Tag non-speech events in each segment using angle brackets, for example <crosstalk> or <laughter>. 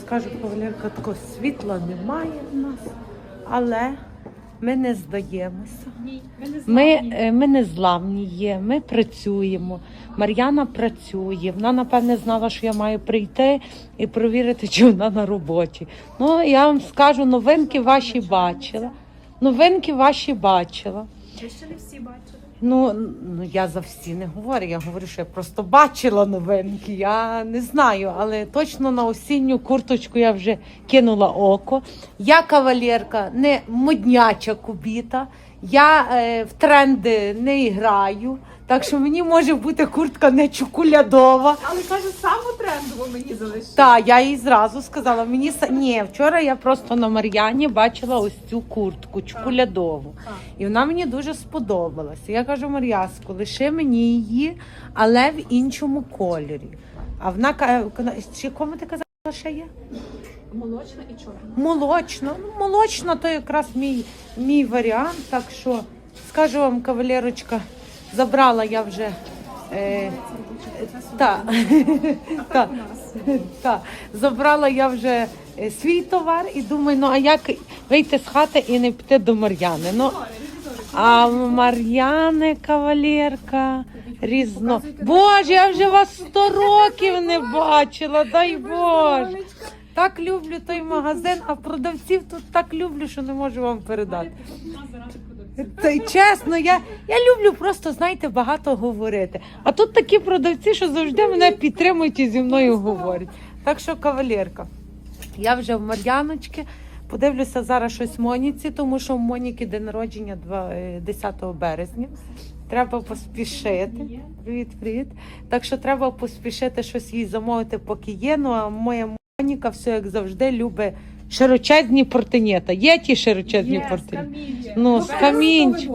Скажу, кавалерка, такого світла немає в нас, але ми не здаємося. Ми, е, ми не зламні є, ми працюємо. Мар'яна працює. Вона, напевне, знала, що я маю прийти і провірити, чи вона на роботі. Ну, я вам скажу, новинки ваші бачила. Новинки ваші бачила. Ви ще не всі бачили. Ну, ну я за всі не говорю. Я говорю, що я просто бачила новинки. Я не знаю, але точно на осінню курточку я вже кинула око. Я кавалерка, не модняча кубіта. Я е, в тренди не граю. Так що мені може бути куртка не чоколядова. Але каже, саму трендову мені залишили. Так, я їй зразу сказала. Мені са- ні, вчора я просто на Мар'яні бачила ось цю куртку чоколядову. І вона мені дуже сподобалася. Я кажу, Мар'яску, лиши мені її, але в іншому кольорі. А вона каже, чи кому ти казала, що є? Молочна і чорна. Молочна. Ну, молочна то якраз мій, мій варіант. Так що скажу вам, кавалерочка, забрала я вже. Е, та, <laughs> та, та, забрала я вже е, свій товар і думаю, ну а як вийти з хати і не піти до Мар'яни? Ну, а Мар'яни кавалерка різно. Боже, я вже вас сто років не бачила, дай Боже. Так люблю той магазин, а продавців тут так люблю, що не можу вам передати. Та чесно, я, я люблю просто, знаєте, багато говорити. А тут такі продавці, що завжди мене підтримують і зі мною говорять. Так що, кавалерка, я вже в Мар'яночки. Подивлюся зараз щось Моніці, тому що в Моніки день народження е, 10 березня. Треба поспішити. Привіт, привіт. Так що треба поспішити щось їй замовити, поки є. Ну а моя Моніка все як завжди любить широчезні портенєта. Є ті широчезні Є, з каміння. Ну, з камінчик.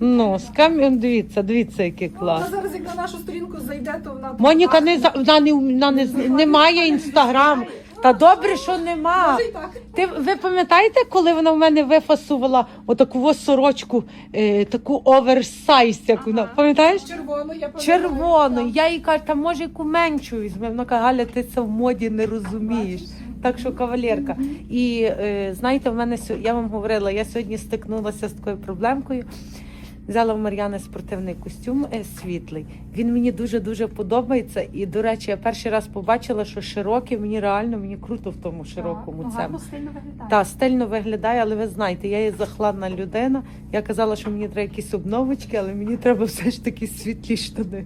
Ну, з камінь, дивіться, дивіться, який клас. Вона зараз, як на нашу сторінку зайде, то вона... Моніка не за- вона не, вона не, не має інстаграм. Та добре, що нема. Може й так. Ти ви пам'ятаєте, коли вона в мене вифасувала отаку ось сорочку, е, таку оверсайз, як вона пам'ятаєш? Червону, я пам'ятаю. Червону. Я їй кажу, та може яку меншу візьме. Вона каже, Галя, ти це в моді не розумієш. Так що кавалерка. І е, знаєте, в мене я вам говорила, я сьогодні стикнулася з такою проблемкою. Взяла в Мар'яни спортивний костюм е, світлий. Він мені дуже дуже подобається. І, до речі, я перший раз побачила, що широкий, мені реально мені круто в тому широкому Ну, цьому. стильно виглядає. Та стильно виглядає, але ви знаєте, я є захладна людина. Я казала, що мені треба якісь обновочки, але мені треба все ж таки світлі штани.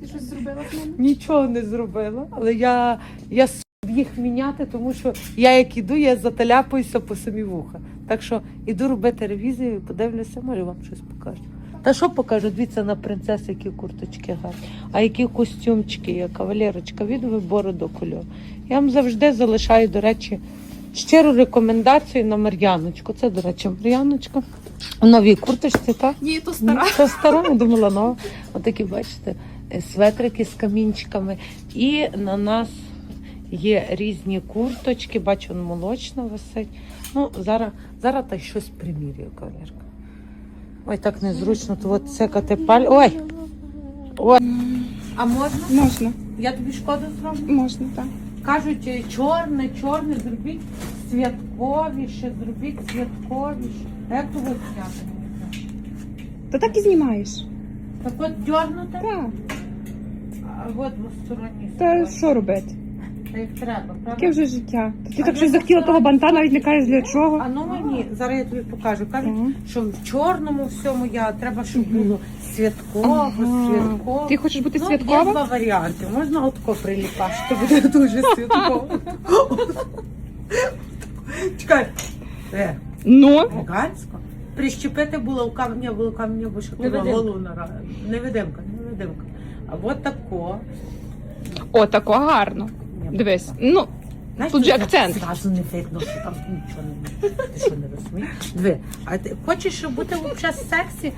Ти щось зробила з? Нічого не зробила, але я, я їх міняти, тому що я як іду, я заталяпуюся по самі вуха. Так що іду робити ревізію, подивлюся, може вам щось покажу. Та що покажу? Дивіться на принцеси, які курточки гарні, а які костюмчики є, кавалерочка від вибору до кольору. Я вам завжди залишаю, до речі, щиру рекомендацію на Мар'яночку. Це, до речі, Мар'яночка. В новій курточці, так? Ні, то Ну, стара. Це стара, я думала, нова. Отакі, бачите, е, светрики з камінчиками. І на нас є різні курточки, бачу, он молочна висить. Ну, зараз, зараз та щось примірюю, кавалерка. Ой, так незручно, то от цекати паль. Ой! Ой! А можна? Можна, Я тобі шкоду зроблю? можна, так. Кажуть, е, чорне, чорне, зробіть святковіше, зробіть святковіше. А Як того зняти? Та так і знімаєш. Так от дьорнути? Так. А от двосторонній Та що робити? Та як треба, правда? Таке вже життя. Та Ти А так я щось захотіла того банта, навіть не кажеш для чого. А ну мені, зараз я тобі покажу. Кажуть, Ага. що в чорному всьому я треба, щоб було святково, Ага. святково. Ти хочеш бути ну, Є святкова? два варіанти. Можна отко приліпашити, буде дуже святково. Чекай. Е, Ну, Гансько. Прищепити було в камня, було камня, бо що Невидимка. голову на невидимка, невидимка. А от тако. О, тако гарно. Ні, Дивись, ну Знаєш, Тут же так акцент. Зразу не видно, що там нічого не Ти що не розумієш? Диви, а ти хочеш, щоб бути взагалі сексі?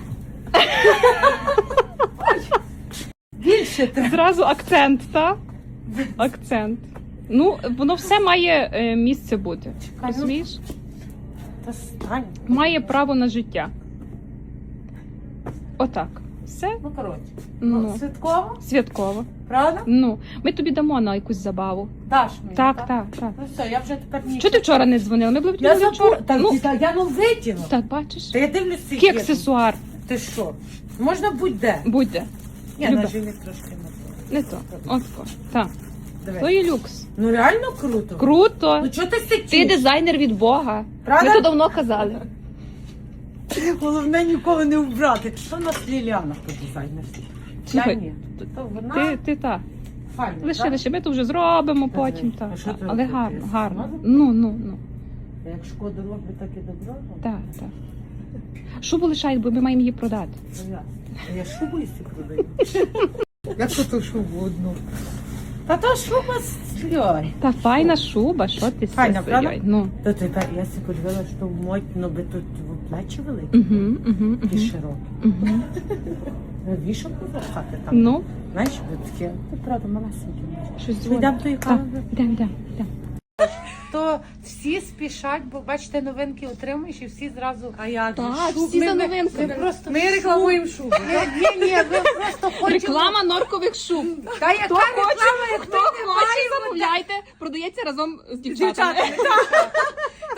Більше треба. зразу акцент, та? Акцент. Ну, воно все має е, місце бути. Чекай, ну. Розумієш? Та стань. Має право на життя. Отак. Все? Ну, коротше. Ну, Ну, святково, святково. правда? Ну, ми тобі дамо на якусь забаву. Даш мені, Так, так, так. Ну все, я вже тепер ні. Чого ти вчора не дзвонила? Ми були б Я тобі забула. вчора. Так, Ну, та я ну виділа. так, бачиш? Та я дивлюся. Який аксесуар. Ти що? Можна будь-де. Будь-де. Ні, Люба. на жилі трошки не то. Не то. Отко. Так. Диви. То є люкс. Ну реально круто. Круто. Ну чого ти сидиш? Ти дизайнер від Бога. Правда? Ми то давно казали. Головне ніколи не вбрати. То в нас Ліліана по дизайнерстві. Слухай, ні. То вона Ти, ти та. файна. Лише, так? лише ми то вже зробимо Ага. потім. А Та, що та. ти Але робиш? гарно, Ти гарно. сама? Ну, ну, ну. Як шкоду роблю, так і добро. роблю. Так, так. Шубу лишай, бо ми маємо її продати. Ну. А Я шубу і продаю. Як то ту шубу одну? Та то шуба з Йой. Та файна шуба, що ти Файна, правда? йой, Ну. То тепер я си подивила, що модно би тут плечі великі Угу, угу, і угу. широкі. угу. <laughs> Вішалку запхати там. Ну, Знаєш, ви таке, ти правда малесенькі. щось Ми дзвонить. йдемо тої Так, кави. йдемо, йдемо, йдемо. То всі спішать, бо бачите, новинки отримуєш і всі зразу. А як? Так, же? всі Ми- за ми- новинками. Ми просто Ми рекламуємо шубу. Ні, ні, ні, ми просто <laughs> хочемо. Реклама норкових шуб. Та яка реклама, як Хто хоче, замовляйте. Продається разом з дівчатами. Дівчатами, <laughs>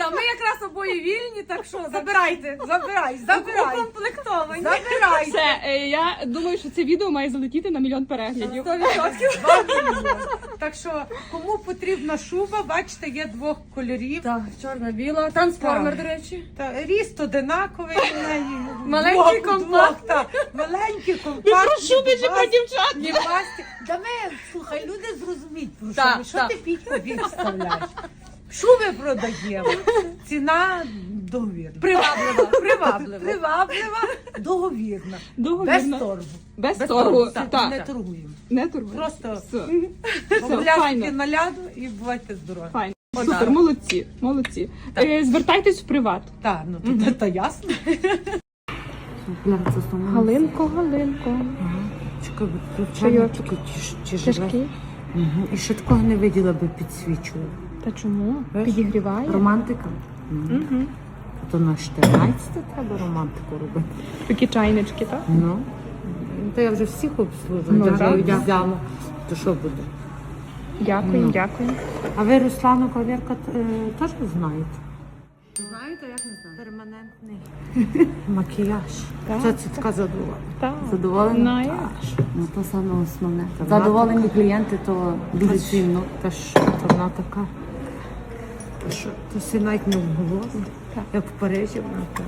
так. Та ми якраз обоє вільні, так що забирайте, Забирай, забирай, комплектовані. забирай. Все, е, я думаю, що це відео має залетіти на мільйон переглядів. 100%. Так що, кому потрібна шуба, бачите, є двох кольорів. Так, чорна, біла, трансформер, Так. до речі. Та ріст одинаковий у неї. Маленький Двох, компакт. двох, та. Маленький компакт. Ми про шуби чи про дівчат? Ні, ми, слухай, люди зрозуміть про Так, шуби. Що так. ти підку вставляєш? Шуби продаємо. Ціна договірна. <laughs> Приваблива, приваблива. Приваблива, договірна. Без торгу. Без Без торгу. Так, Так, Не торгуємо. Не торгуй. Просто Все, Обов'язки файно. на ляду і бувайте здорові. Файно. Супер, так. молодці, молодці. Е, Звертайтесь в приват. Так, ну то, то ясно. Галинко, Галинко. Чекай, Чайочок. чи, чи живе? Тяжкий. Мгм. І ще такого не виділа би підсвічувала. Та чому? Знаєш? Підігріває. Романтика? Угу. То на 14 треба романтику робити. Такі чайнички, так? Ну. То я вже всіх обслужую. Ну, я вже взяла. То що буде? Дякую, Ну. дякую. А ви Руслану Кавірка е, теж знаєте? Знаєте, як не знаю. Перманентний <laughs> макіяж. Так. Це, така задова. Так. Задоволені? Так. Ну, то саме основне. Задоволені клієнти, то дуже цінно. Та що, то вона така. Що, то си навіть не. Так. Як в Парижі вона так.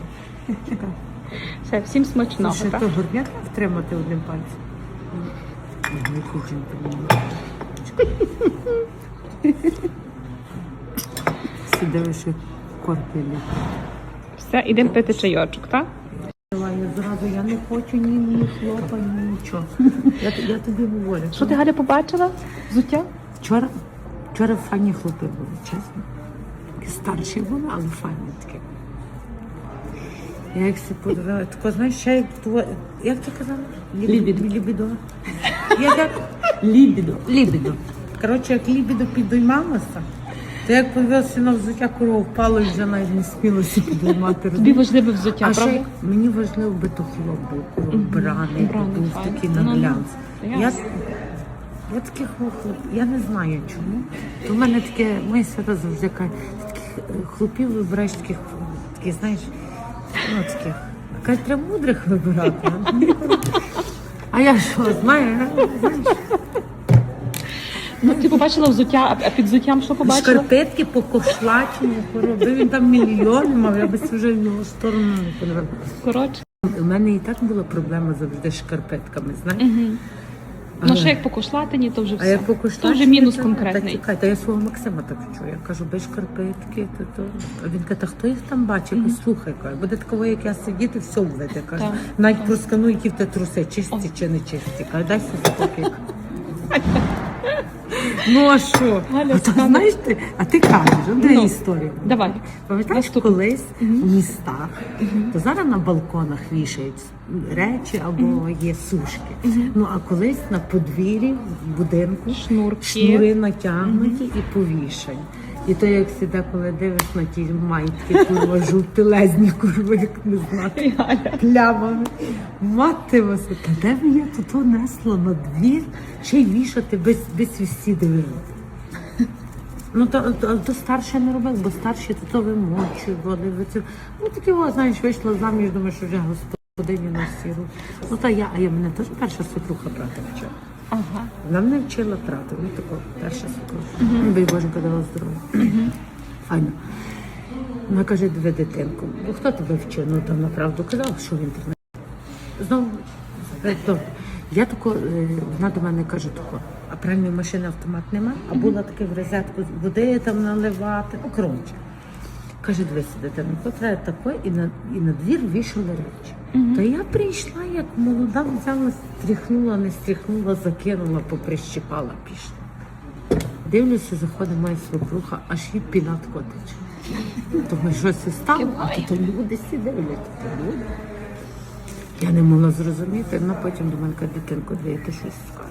Все, всім смачного, Ще так? то горняк втримати одним пальцем. Ой, джентльмен. Сидили, що корпілі. Все, ідемо пити чайочок, так? Зразу, я не хочу ні, ні хлопа, ні нічого. Я, я тобі говорю. Що ти Галя побачила? Взуття? Вчора, вчора файні хлопи були, чесно. Такі старші були, але файні такі. Я їх всі подивила. Тако, знаєш, ще як тво... Як ти казала? Лібідо. Лібідо. Я як лібідо. Лібідо. Коротше, як лібідо підіймалося, то як подивилася на взуття, корова впало і вже навіть не смілося підіймати. Тобі важливе взуття, А правда? як мені важливо би то хлоп був, браний, був такий Ну, на ну. глянц. Я, я таких хлоп, я не знаю чому. То в мене таке, моя свята завжди каже, хлопів вибираєш таких, таких, знаєш, ну таких. Каже, треба мудрих вибирати. А я що, знаю, знаєш, Ну, ти побачила взуття, а під взуттям що побачила? шкарпетки по кошлаченню поробив, він там мільйони мав, я би вже в його сторону не подивила. Коротше. У мене і так була проблема завжди з шкарпетками, знаєш. Угу. Ну, що як по кошлатині, то вже все. А як покуштати? То вже мінус конкретний. та я свого Максима так чую. Я кажу, без шкарпетки, то, то. А він каже, та хто їх там бачить? Кажу, слухай, каже, буде такого, як я сидіти, все введе. Каже, навіть проскану, які в те труси, чисті чи не чисті. Каже, дай спокій. <laughs> Ну а що? Галя, А то знаєш ти, а ти кажеш, от де Ну. історія. Давай. Пам'ятаєш, Наступне. колись в містах, то зараз на балконах вішають речі або є сушки. Ну а колись на подвір'ї в будинку Шнурки. шнури натягнуті і повішані. І то як сіде, коли дивиш на ті майки, курва, жовтилезні, курва, як не знати, плямами. Мати вас, та де я тут несла на двір, ще й вішати без, без дивилися. Ну, то, то, то старше не робив, бо старші то, то вимочують, води вицю. Ну, таке, о, знаєш, вийшла заміж, думаєш, що вже господині на всі руки. Ну, та я, а я мене теж перша свекруха прати вчила. Ага. Вона мене вчила прати, ну тако, перша свекруха. Mm Бій Боженька дала здоров'я. Файно. Вона каже, диви дитинку, бо хто тебе вчив? Ну там направду казав, що в інтернеті. Знову добре. Я тако, е, вона до мене каже тако, а пральної машини автомат нема, а була таке в розетку води там наливати, ну коротше. Каже, дивися, дитина, то треба таке, і на, і на двір вішали речі. Та я прийшла, як молода, взяла, стріхнула, не стріхнула, закинула, поприщипала, пішла. Дивлюся, заходить моя свекруха, аж їй пінат котиче. Думаю, що це стало, а тут люди всі дивляться, то люди. Я не могла зрозуміти, але потім до мене каже, дитинко, ти щось.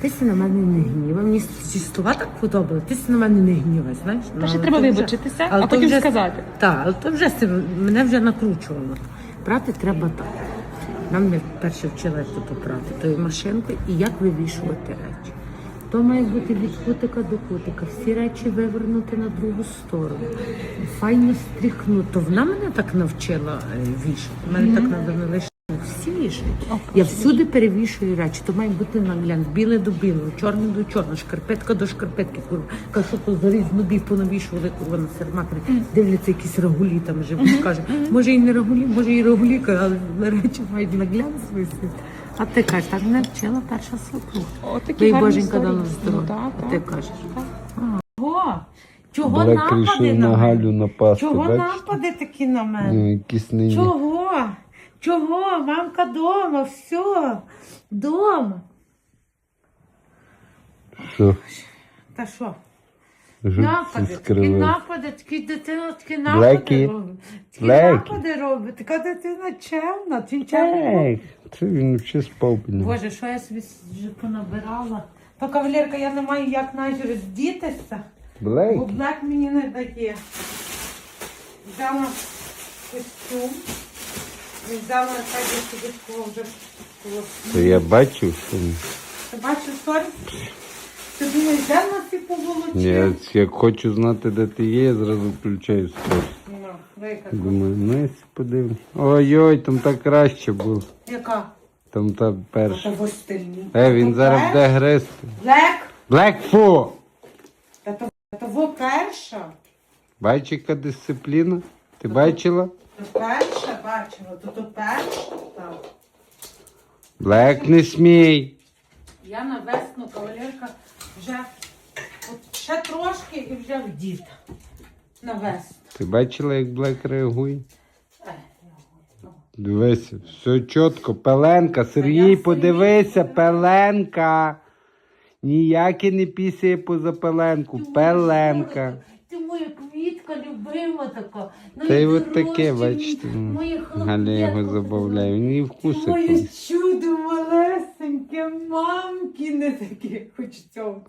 Ти си на мене не гніва. Мені ці слова так подобали, ти си на мене не гніва, знаєш? Ну, Та ще треба вибачитися, а потім сказати. Так, але то вже си- мене вже накручувало. Брати треба так. Нам не перше вчила, як то прати, тою машинкою і як вивішувати речі. То має бути від кутика до кутика, всі речі вивернути на другу сторону. Файно стріхнути. То вона мене так навчила е, вішати. Мене так надавно вийшло. Всі. Я всюди перевішую речі. То має бути нагляд. Біле до білого, чорне до чорного, шкарпетка до шкарпетки. Курва. Кажу, то заріз нобі понавішували, курва на серматері. Дивляться якісь рагулі там живуть. Каже, може і не рагулі, може і рагулі, але речі мають нагляд свій. А ти кажеш, так мене вчила перша Дай гарні Боженька дала Ну, здоров'я. А ти кажеш. Чого? Чого напади на на мене? Галю напасти, Чого напади такі на мене? Ну. Чого? Чого? Мамка дома, все. Дома. Що? Та що? Напади, такі напади, такі дитина, такі напади робить. Такі напади робить. Така дитина чемна, чи чемна. Це він ще спав. Боже, що я собі вже понабирала. То кавалерка, я не маю як навіть роздітися. Бо Блек мені не дає. Взяла костюм. І взяла так, я собі такого вже То я бачив, що ні. Ти бачиш сторіс? Ти думаєш, де нас і поволочив? Як хочу знати, де ти є, я зразу включаю сторіс. Ну, вика. Думаю, ну я подивлюсь. Ой-ой, там так краще було. Яка? Там та перша. Та стильні. Е, він зараз буде гризти. Блек? Блек фу! Та то, та перша. Бачиш, яка дисципліна? Ти бачила? То перша бачила, то перша. Так. Блек не смій. Я на весну кавалерка вже от ще трошки і вже вдіта. На весну. Ти бачила, як Блек реагує? Е, Дивися, все чітко. Пеленка, Сергій, Сергій. подивися, пеленка. Ніяке не пісяє поза пеленку. Пеленка. Любима така. Та й от таке, бачите. ну, Галя його забавляє. Він її вкусить. Моє чудо малесеньке, мамки не таке, хоч цього.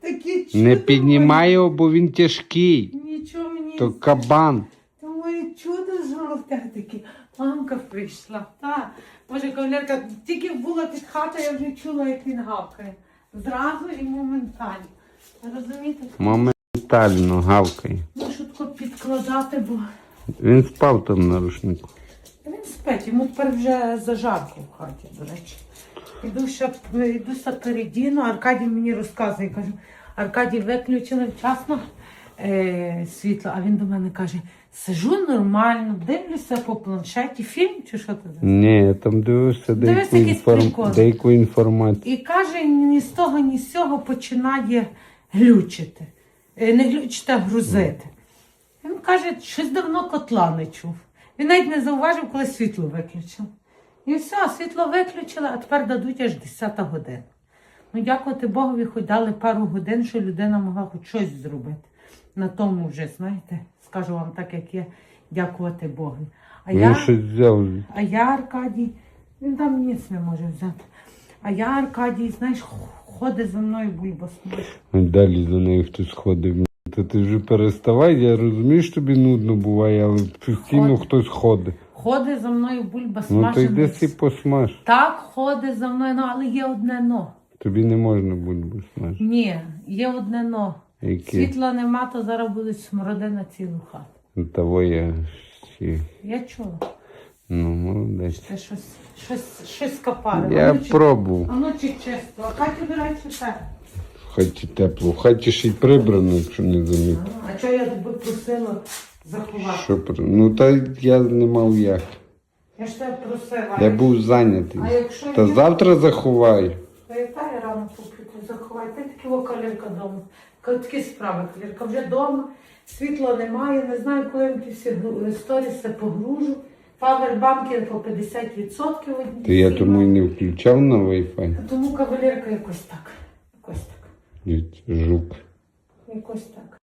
Таке чудо. Не піднімай його, бо він тяжкий. Нічого мені. То кабан. То моє чудо золоте таке. Мамка прийшла. Та. Боже, кавалерка, тільки була під хатою, я вже чула, як він гавкає. Зразу і моментально. Розумієте? Моментально гавкає. Ну, швидко підкладати, бо Він спав там на рушнику. він спить, йому тепер вже зажарко в хаті, до речі. Іду ще йдуся передіну, Аркадій мені розказує, каже, Аркадій виключили вчасно е, світло, а він до мене каже, сижу нормально, дивлюся по планшеті, фільм чи що ти? Ні, я там дивився деяку, якийсь прикол. інформ... деяку інформацію. І каже, ні з того, ні з цього починає глючити. Е, Не глючити, а грузити. Каже, щось давно котла не чув. Він навіть не зауважив, коли світло виключили. І все, світло виключили, а тепер дадуть аж 10 година. Ну, дякувати Богові, хоч дали пару годин, що людина могла хоч щось зробити. На тому вже, знаєте, скажу вам так, як є, дякувати Богові. А я... А я Аркадій, він там ніц не може взяти. А я Аркадій, знаєш, ходить за мною бульба смачно. Далі за нею хтось ходив. Та ти вже переставай, я розумію, що тобі нудно буває, але постійно Ходить. хтось ходить. Ходить за мною бульба Ну то смажена. йди сі посмаж. Так, ходить за мною, ну, але є одне но. Тобі не можна бульбу смажити. Ні, є одне но. Яке? Світла нема, то зараз будуть смороди на цілу хату. Ну, Того я ще. Я чула. Ну, молодець. Ти щось, щось, щось капали. Я ну, чи- пробував. А ну чи чисто, а хаті вбирай чи те? Хаті тепло. В хаті ще й прибрано, якщо не замітив. А чого я тебе просила заховати? Що при- Ну та я не мав як. Я ж тебе просила. Я був зайнятий. А якщо Та я- завтра заховаю. Та яка я рано куплю, заховай. Ти таки о, калірка вдома. Ка- Такі справи, калірка вже вдома, світла немає, не знаю, коли я ті всі гру- сторіси погружу. Павербанки по 50% одні. То я тому і не включав на Wi-Fi. Тому кавалерка якось так. Якось Жук. Якось так.